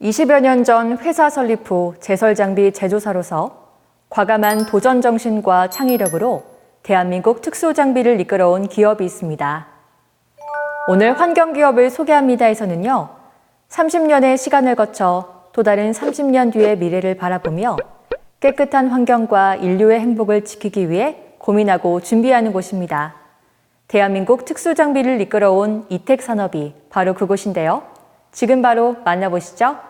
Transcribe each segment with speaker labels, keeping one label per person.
Speaker 1: 20여 년 전 회사 설립 후 제설 장비 제조사로서 과감한 도전 정신과 창의력으로 대한민국 특수 장비를 이끌어온 기업이 있습니다. 오늘 환경 기업을 소개합니다에서는요. 30년의 시간을 거쳐 또 다른 30년 뒤의 미래를 바라보며 깨끗한 환경과 인류의 행복을 지키기 위해 고민하고 준비하는 곳입니다. 대한민국 특수 장비를 이끌어온 이택 산업이 바로 그곳인데요. 지금 바로 만나보시죠.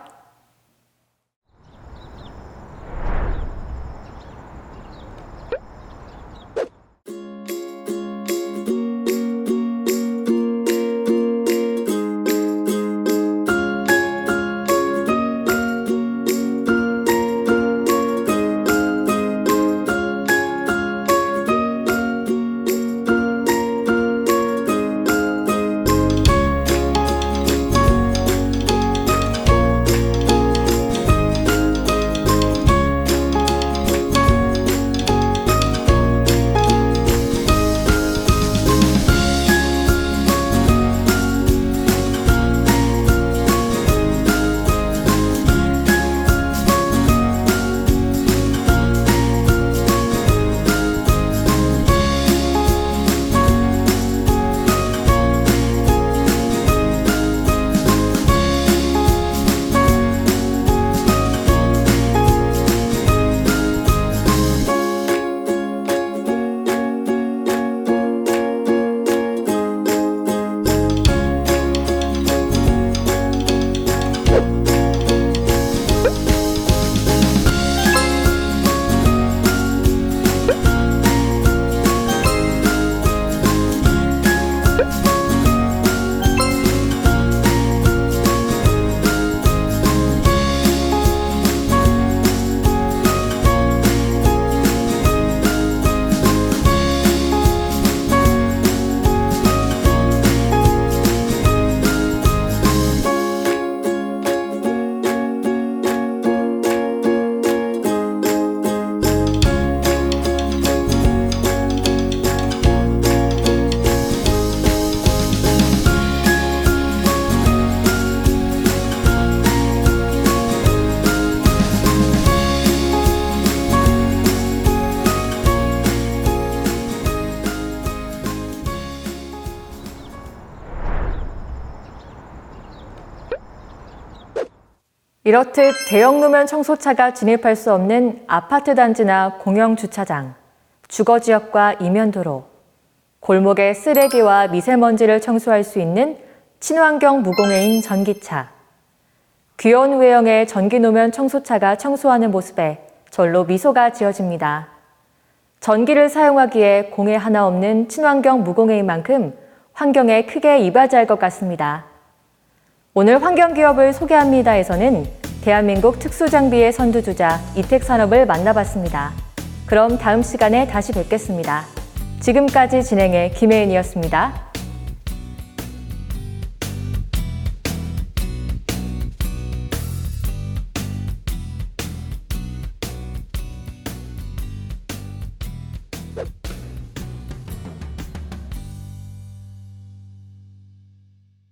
Speaker 1: 이렇듯 대형 노면 청소차가 진입할 수 없는 아파트 단지나 공영 주차장, 주거 지역과 이면도로, 골목의 쓰레기와 미세먼지를 청소할 수 있는 친환경 무공해인 전기차, 귀여운 외형의 전기 노면 청소차가 청소하는 모습에 절로 미소가 지어집니다. 전기를 사용하기에 공해 하나 없는 친환경 무공해인 만큼 환경에 크게 이바지할 것 같습니다. 오늘 환경기업을 소개합니다에서는 대한민국 특수장비의 선두주자 이택산업을 만나봤습니다. 그럼 다음 시간에 다시 뵙겠습니다. 지금까지 진행해 김혜인이었습니다. you